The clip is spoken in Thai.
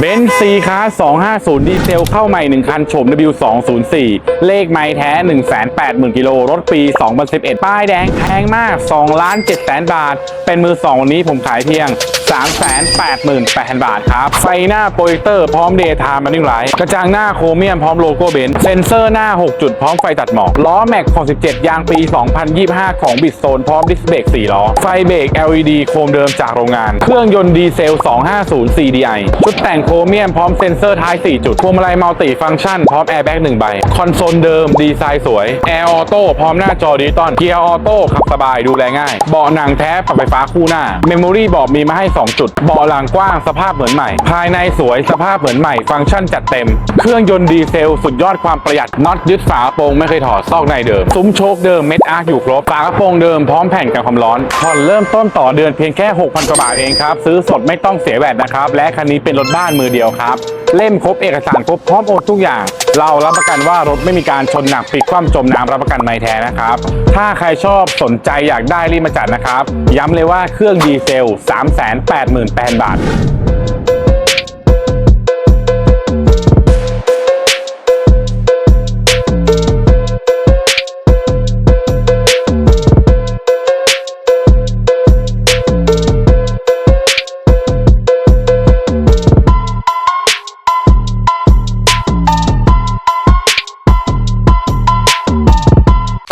เบนซ์ซีคา250 ดีเซลเข้าใหม่ 1 คัน โฉม W204 เลขไม้แท้ 180,000 กิโล รถปี 2011 ป้ายแดงแพงมาก2ล้าน7แสนบาท เป็นมือ 2 วันนี้ผมขายเพียง 388,000 บาทครับ ไฟหน้าโปรเจคเตอร์พร้อมเดย์ไทม์มานิ่งไลท์กระจังหน้าโครเมียมพร้อมโลโก้เบนซ์เซนเซอร์หน้า 6 จุดพร้อมไฟตัดหมอกล้อแม็ก67 ยางปี 2025 ของบิดโซนพร้อมดิสเบรก4ล้อไฟเบรก LED โครมเดิมจากโรงงาน เครื่องยนต์ดีเซล 250 CDI ชุดแต่งโครเมียมพร้อมเซ็นเซอร์ท้าย 4 จุดพวงมาลัยมัลติฟังก์ชันพร้อมแอร์แบ็ก1ใบ คอนโซลเดิม ดีไซน์สวย แอร์ออโต้พร้อมหน้าจอดิจิตอลเกียร์ออโต้ขับสบายดูแลง่าย เบาะหนังแท้ปรับไฟฟ้าคู่หน้า เมมโมรี่เบาะมีมาให้ 2 จุด เบาะหลังกว้างสภาพเหมือนใหม่ ภายในสวยสภาพเหมือนใหม่ ฟังก์ชันจัดเต็ม เครื่องยนต์ดีเซลสุดยอดความประหยัดน็อตยึดฝากระโปรงไม่เคยถอดซอกในเดิม ซุ้มโชคเดิมเม็ดอาร์คอยู่ครบฝากระโปรงเดิมพร้อมแผ่นกันความร้อนผ่อนเริ่มต้นต่อเดือนเพียงแค่6,000กว่าบาทเองครับซื้อสดไม่ต้องเสียแวดนะครับและคันนี้เป็นรถบ้านมือเดียวครับ เล่มครบเอกสารครบพร้อมโอนทุกอย่าง เรารับประกันว่ารถไม่มีการชนหนักปิดคว่ำจมน้ำรับประกันไม่แท้นะครับ ถ้าใครชอบสนใจอยากได้รีบมาจัดนะครับ ย้ำเลยว่าเครื่องดีเซล 388,000 บาท